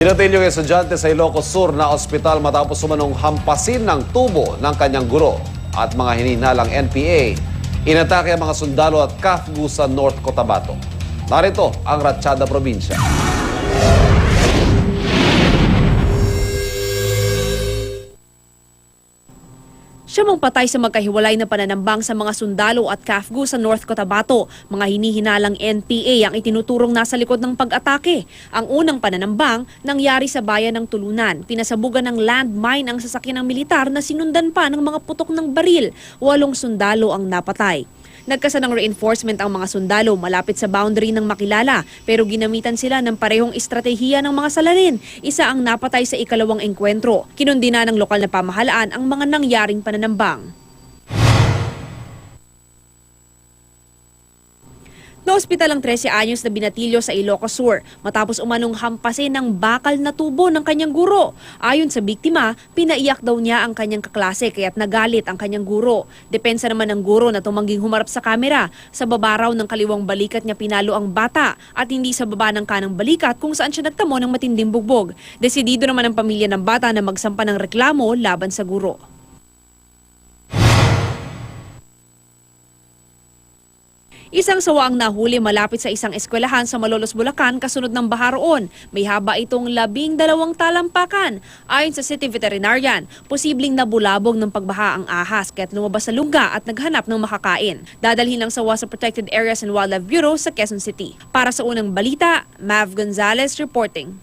Pinatil yung estudyante sa Ilocos Sur na ospital matapos sumanong hampasin ng tubo ng kanyang guro at mga hinihinalang NPA. Inatake ang mga sundalo at kafgu sa North Cotabato. Narito ang Ratchada Probinsya. Siya mong patay sa magkahiwalay na pananambang sa mga sundalo at kafgu sa North Cotabato. Mga hinihinalang NPA ang itinuturong nasa likod ng pag-atake. Ang unang pananambang nangyari sa bayan ng Tulunan. Pinasabugan ng landmine ang sasakyan ng militar na sinundan pa ng mga putok ng baril. Walong sundalo ang napatay. Nagkasa ng reinforcement ang mga sundalo malapit sa boundary ng makilala pero ginamitan sila ng parehong estratehiya ng mga salarin. Isa ang napatay sa ikalawang engkwentro. Kinundina ng lokal na pamahalaan ang mga nangyaring pananambang. Naospital ang 13 anyos na binatilyo sa Ilocos Sur matapos umanong hampasin ng bakal na tubo ng kanyang guro. Ayon sa biktima, pinaiyak daw niya ang kanyang kaklase kaya't nagalit ang kanyang guro. Depensa naman ng guro na tumangging humarap sa kamera. Sa baba raw ng kaliwang balikat niya pinalo ang bata at hindi sa baba ng kanang balikat kung saan siya nagtamo ng matinding bugbog. Desidido naman ang pamilya ng bata na magsampa ng reklamo laban sa guro. Isang sawa ang nahuli malapit sa isang eskwelahan sa Malolos, Bulacan kasunod ng baha. May haba itong labing dalawang talampakan. Ayon sa City Veterinarian, posibleng nabulabog ng pagbaha ang ahas kaya't lumabas sa lungga at naghanap ng makakain. Dadalhin lang sawa sa Protected Areas and Wildlife Bureau sa Quezon City. Para sa unang balita, Mav Gonzalez reporting.